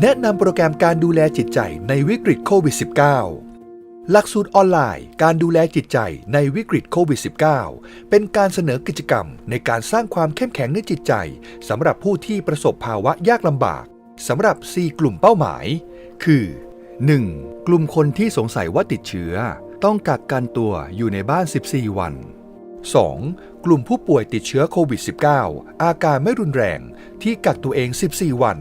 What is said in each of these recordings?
แนะนำโปรแกรมการดูแลจิตใจในวิกฤตโควิด -19 หลักสูตรออนไลน์ การดูแลจิตใจในวิกฤตโควิด -19 เป็นการเสนอกิจกรรมในการสร้างความเข้มแข็งในจิตใจสำหรับผู้ที่ประสบภาวะยากลำบากสำหรับ 4 กลุ่มเป้าหมาย คือ 1. กลุ่มคนที่สงสัยว่าติดเชื้อ ต้องกักกันตัวอยู่ในบ้าน 14 วัน 2. กลุ่มผู้ป่วยติดเชื้อโควิด -19 อาการไม่รุนแรงที่กักตัวเอง 14 วัน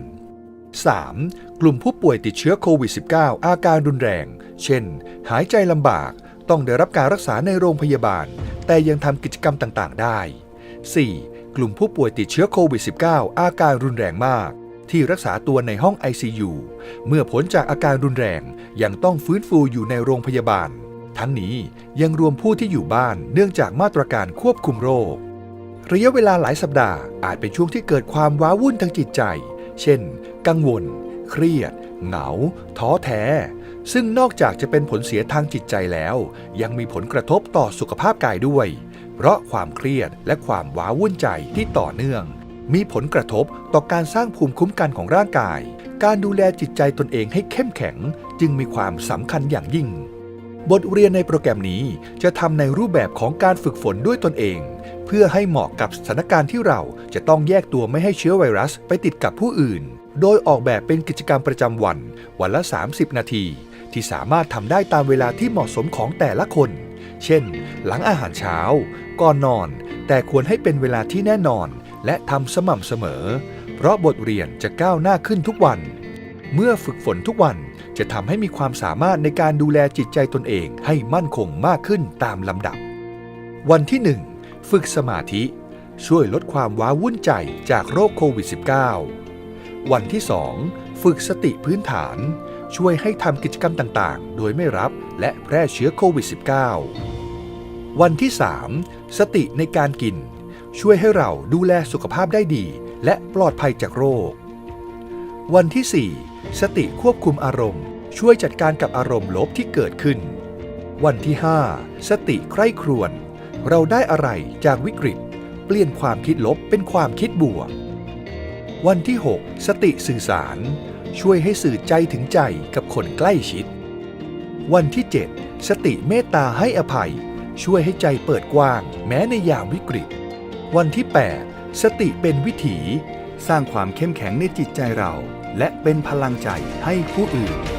3. กลุ่มผู้ป่วยติดเชื้อโควิด -19 อาการรุนแรง เช่น หายใจลำบาก ต้องได้รับการรักษาในโรงพยาบาล แต่ยังทำกิจกรรมต่างๆ ได้ 4. กลุ่มผู้ป่วยติดเชื้อโควิด -19 อาการรุนแรงมาก ที่รักษาตัวในห้อง ICU เมื่อพ้นจากอาการรุนแรงยังต้องฟื้นฟูอยู่ในโรงพยาบาล ทั้งนี้ยังรวมผู้ที่อยู่บ้านเนื่องจากมาตรการควบคุมโรค ระยะเวลาหลายสัปดาห์อาจเป็นช่วงที่เกิดความว้าวุ่นทางจิตใจ เช่น กังวล เครียด เหงา ท้อแท้ ซึ่งนอกจากจะเป็นผลเสียทางจิตใจแล้ว ยังมีผลกระทบต่อสุขภาพกายด้วย เพราะความเครียดและความว้าวุ่นใจที่ต่อเนื่อง มีผลกระทบต่อการสร้างภูมิคุ้มกันของร่างกาย การดูแลจิตใจตนเองให้เข้มแข็ง จึงมีความสำคัญอย่างยิ่ง บทเรียนในโปรแกรมนี้จะทำในรูปแบบของการฝึกฝนด้วยตนเอง เพื่อให้เหมาะกับสถานการณ์ที่เราจะต้องแยกตัวไม่ให้เชื้อไวรัสไปติดกับผู้อื่น โดยออกแบบเป็นกิจกรรมประจำวัน วันละ 30 นาที ที่สามารถทำได้ตามเวลาที่เหมาะสมของแต่ละคน เช่น หลังอาหารเช้า ก่อนนอน แต่ควรให้เป็นเวลาที่แน่นอน และทำสม่ำเสมอ เพราะบทเรียนจะก้าวหน้าขึ้นทุกวัน เมื่อฝึกฝนทุกวัน จะทำให้มีความสามารถในการดูแลจิตใจตนเองให้มั่นคงมากขึ้นตามลำดับ วันที่ 1 ฝึกสมาธิ ช่วยลดความว้าวุ่นใจจากโรคโควิด -19 วันที่ 2 ฝึกสติพื้นฐาน ช่วยให้ทำกิจกรรมต่างๆ โดยไม่รับและแพร่เชื้อโควิด -19 วันที่ 3 สติในการกิน ช่วยให้เราดูแลสุขภาพได้ดี และปลอดภัยจากโรค วันที่ 4 สติควบคุมอารมณ์ ช่วยจัดการกับอารมณ์ลบที่เกิดขึ้น วันที่ 5 สติใคร่ครวญเราได้อะไรจากวิกฤต เปลี่ยนความคิดลบเป็นความคิดบวก วันที่ 6 สติสื่อสาร ช่วยให้สื่อใจถึงใจกับคนใกล้ชิด วันที่ 7 สติเมตตาให้อภัย ช่วยให้ใจเปิดกว้าง แม้ในยามวิกฤต วันที่ 8 สติเป็นวิถี สร้างความเข้มแข็งในจิตใจเรา และเป็นพลังใจให้ผู้อื่น